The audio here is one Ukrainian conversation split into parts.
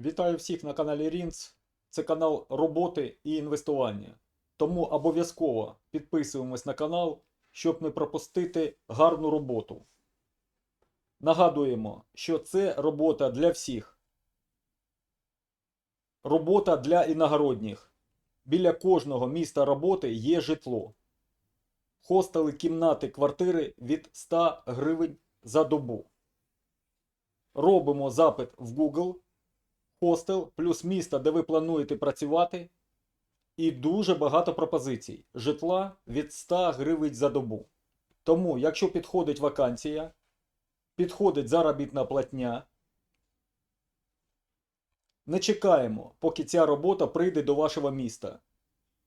Вітаю всіх на каналі Рінц. Це канал роботи і інвестування. Тому обов'язково підписуємось на канал, щоб не пропустити гарну роботу. Нагадуємо, що це робота для всіх. Робота для іногородніх. Біля кожного міста роботи є житло. Хостели, кімнати, квартири від 100 гривень за добу. Робимо запит в Google хостел плюс місто, де ви плануєте працювати, і дуже багато пропозицій. Житла від 100 гривень за добу. Тому, якщо підходить вакансія, підходить заробітна платня, не чекаємо, поки ця робота прийде до вашого міста.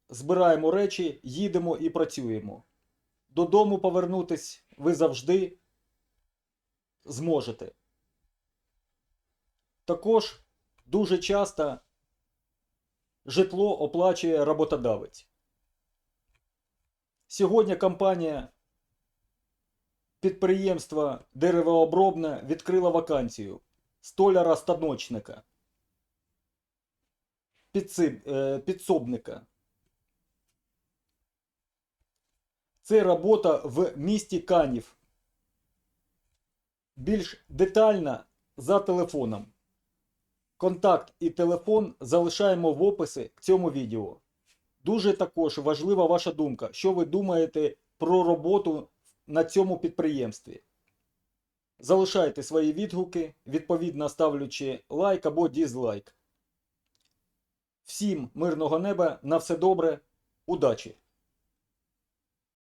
Збираємо речі, їдемо і працюємо. Додому повернутись ви завжди зможете. Також дуже часто житло оплачує роботодавець. Сьогодні компанія підприємства деревообробне відкрила вакансію столяра-станочника, е, підсобника. Це робота в місті Канів. Більш детально за телефоном. Контакт і телефон залишаємо в описі к цьому відео. Дуже також важлива ваша думка, що ви думаєте про роботу на цьому підприємстві. Залишайте свої відгуки, відповідно ставлячи лайк або дізлайк. Всім мирного неба, на все добре, удачі!